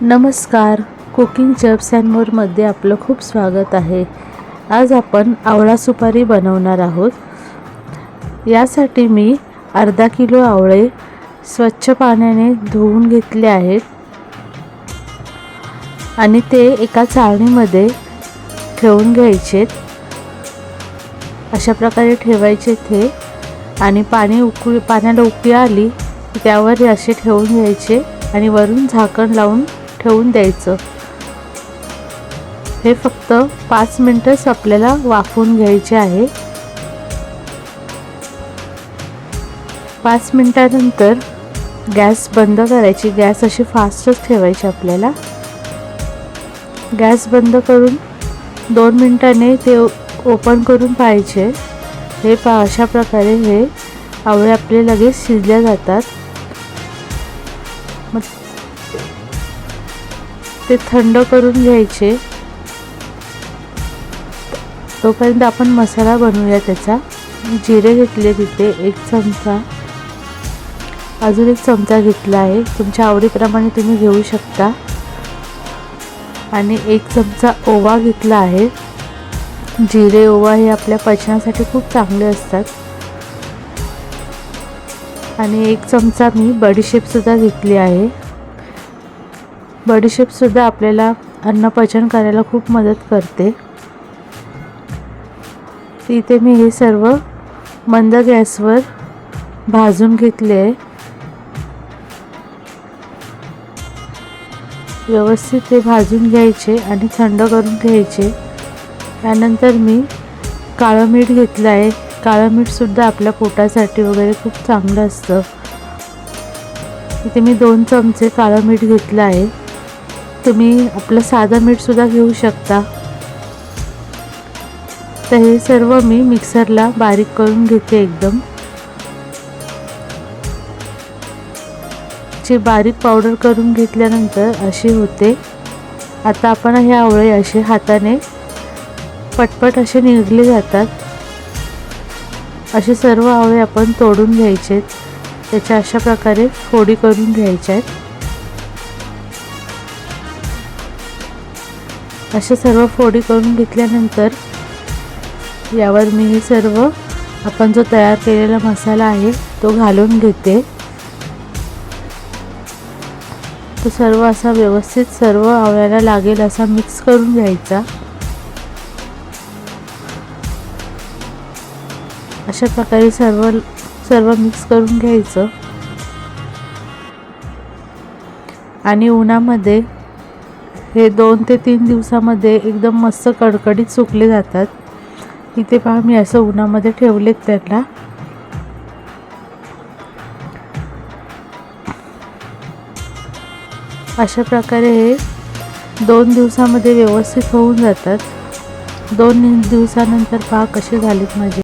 नमस्कार. Cooking चप्स and मोरमध्ये आपलं खूप स्वागत आहे. आज आपण आवळा सुपारी बनवणार आहोत. यासाठी मी अर्धा किलो आवळे स्वच्छ पाण्याने धुवून घेतले आहेत. आणि ते एका चाळणीमध्ये ठेवून घ्यायचे अशा प्रकारे ठेवायचे ते. आणि पाणी उकळी पाण्याला उकळी आली त्यावर असे ठेवून घ्यायचे. आणि वरून झाकण लावून ठेवून द्यायचं. हे फक्त पाच मिनटंच आपल्याला वाफवून घ्यायचे आहे. पाच मिनटानंतर गॅस बंद करायची. गॅस अशी फास्टच ठेवायची आपल्याला. गॅस बंद करून दोन मिनटाने ते ओपन करून पाहायचे. हे पा अशा प्रकारे हे आवळे आपले लगेच शिजल्या जातात. मग ते थंड करून घ्यायचे. तोपर्यंत आपण मसाला बनवूया त्याचा. जिरे घेतले तिथे एक चमचा. अजून एक चमचा घेतला आहे. तुमच्या आवडीप्रमाणे तुम्ही घेऊ शकता. आणि एक चमचा ओवा घेतला आहे. जिरे ओवा हे आपल्या पचनासाठी खूप चांगले असतात. आणि एक चमचा मी बडीशेपसुद्धा घेतली आहे. बडीशेपसुद्धा आपल्याला अन्नपचन करायला खूप मदत करते. इथे मी हे सर्व मंद गॅसवर भाजून घेतले आहे. व्यवस्थित ते भाजून घ्यायचे आणि थंड करून घ्यायचे. त्यानंतर मी काळं मीठ घेतलं आहे. काळं मीठसुद्धा आपल्या पोटासाठी वगैरे खूप चांगलं असतं. इथे मी दोन चमचे काळं मीठ घेतलं आहे. तुम्ही आपलं साधं मीठसुद्धा घेऊ शकता. तर हे सर्व मी मिक्सरला बारीक करून घेते एकदम. ची बारीक पावडर करून घेतल्यानंतर अशी होते. आता आपण हे आवळे असे हाताने पटपट असे निघले जातात. असे सर्व आवळे आपण तोडून घ्यायचे त्याच्या अशा प्रकारे फोडी करून घ्यायच्या आहेत असे सर्व फोडी करून घेतल्यानंतर यावर मी हे सर्व आपण जो तयार केलेला मसाला आहे तो घालून घेते. तो सर्व असा व्यवस्थित सर्व आवळ्याला लागेल असा मिक्स करून घ्यायचा. अशा प्रकारे सर्व सर्व मिक्स करून घ्यायचं. आणि उन्हामध्ये हे दोन ते तीन दिवसामध्ये एकदम मस्त कडकडीत सुकले जातात. इथे पहा मी असं उन्हामध्ये ठेवलेत त्यांना. अशा प्रकारे हे दोन दिवसामध्ये व्यवस्थित होऊन जातात. दोन दिवसानंतर पहा कसे झालेत माझे.